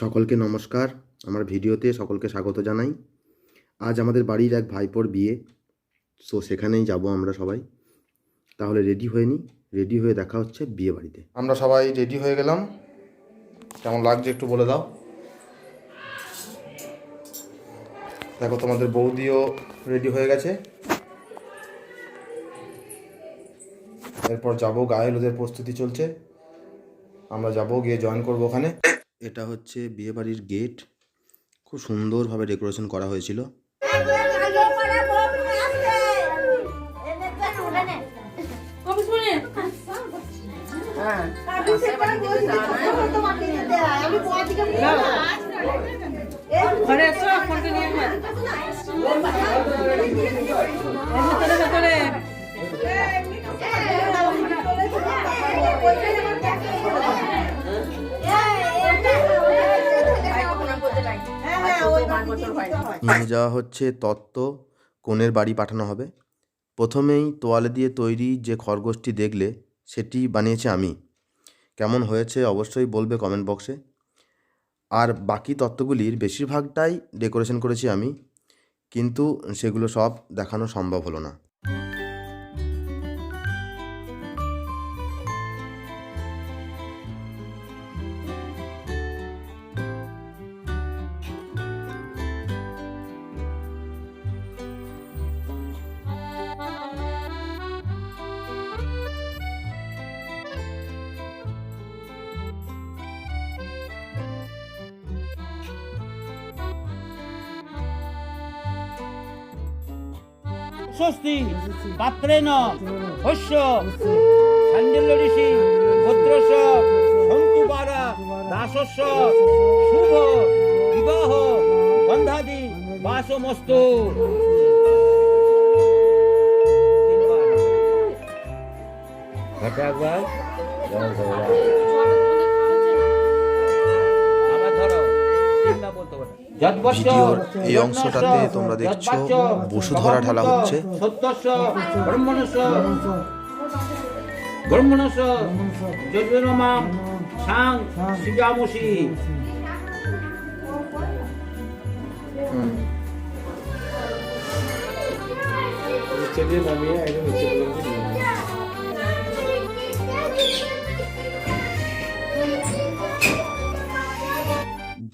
সকলকে নমস্কার। আমার ভিডিওতে সকলকে স্বাগত জানাই। আজ আমাদের বাড়ির এক ভাইপোর বিয়ে। সো সেখানেই যাব আমরা সবাই। তাহলে রেডি হয়ে নিই রেডি হয়ে দেখা হচ্ছে বিয়ে বাড়িতে। আমরা সবাই রেডি হয়ে গেলাম। কেমন লাগছে একটু বলে দাও। দেখো তোমাদের বৌদিও রেডি হয়ে গেছে। এরপর যাব গায়ে লোদের প্রস্তুতি চলছে। আমরা যাব গিয়ে জয়েন করব ওখানে। এটা হচ্ছে বিয়ে বাড়ির গেট। খুব সুন্দরভাবে ডেকোরেশন করা হয়েছিল। নিয়ে যাওয়া হচ্ছে তত্ত্ব কনের বাড়ি পাঠানো হবে। প্রথমেই তোয়ালে দিয়ে তৈরি যে খরগোশটি দেখলে, সেটি বানিয়েছি আমি। কেমন হয়েছে অবশ্যই বলবে কমেন্ট বক্সে আর বাকি তত্ত্বগুলির বেশিরভাগটাই ডেকোরেশন করেছি আমি, কিন্তু সেগুলো সব দেখানো সম্ভব হলো না। স্বস্তি পাত্রেণ শস্য সান্ডিল্য ঋষি ভদ্রস সন্তুপারা দাসস্য শুভ বিবাহ গন্ধাদি বাসমস্তু। ঘটে একবার ভিডিওর এই অংশটাতে তোমরা দেখছ বসুধরা ঢালা হচ্ছে। সত্যস্য ব্রহ্মণস্য ব্রহ্মণস্য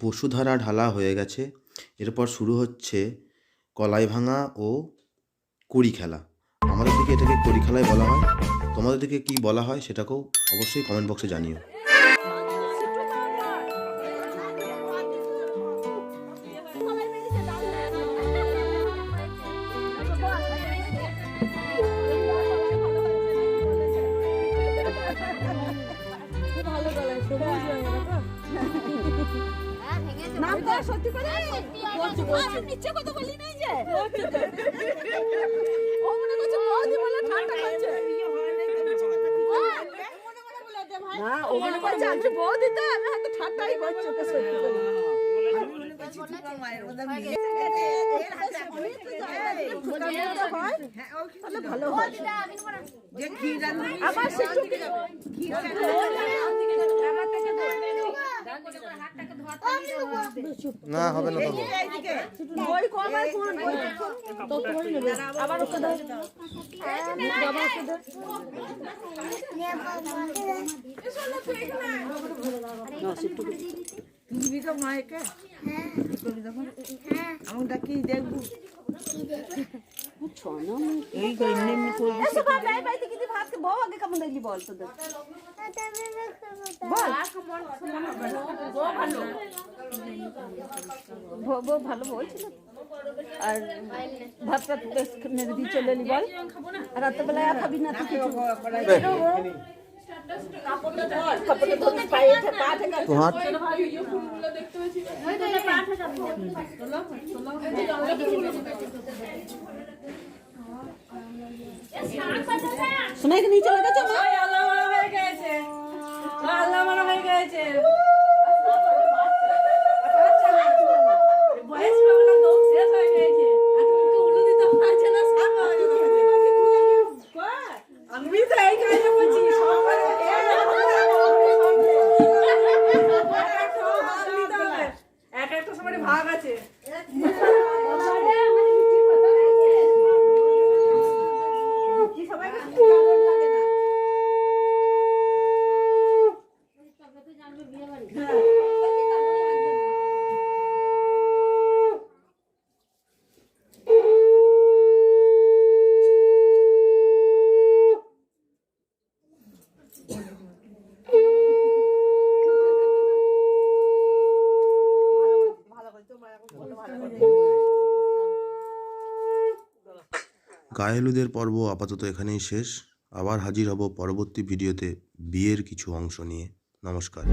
বসুধারা ঢালা হয়ে গেছে। এরপর শুরু হচ্ছে কলাই ভাঙা ও কড়ি খেলা। আমাদের দিকে এটাকে কড়ি খেলাই বলা হয়। তোমাদের দিকে কি বলা হয় সেটাকেও অবশ্যই কমেন্ট বক্সে জানিও। সত্যি করে বলছি বলছি নিচে কথা বলি নাই যে ও মনে করছে বৌদি বলে ঠান্ডা খাচ্ছে না ও মনে করছে আমি বৌদি তো আমি হয়তো ঠান্ডাই করছি ওকে সত্যি করে তাহলে ভালো হয় আমার সেটু না হবে না বাবু বই কম আর কোন বই? তো তোমারই নেবে আবার ওকে দাও। বাবা ওকে দাও। দিবি তো মায়েকে আমি ডাকি দেখব। এই ভাত বউ আগে কেমন দেখলি বল তো বল। বউ ভালো বলছিল? আর ভাত টাত মেরে দিয়ে চলে এলি বল। রাত্রেবেলায় খাবি না তুই সোনাইকে নিচে লাগাচ্ছ মা? আল্লাহ মারা হয়ে গেছে। আল্লাহ মারা হয়ে গেছে। এক একটা ভাগ আছে। হলুদের পর্ব আপাতত এখানেই শেষ। আবার হাজির হব পরবর্তী ভিডিওতে বিয়ের কিছু অংশ নিয়ে। নমস্কার।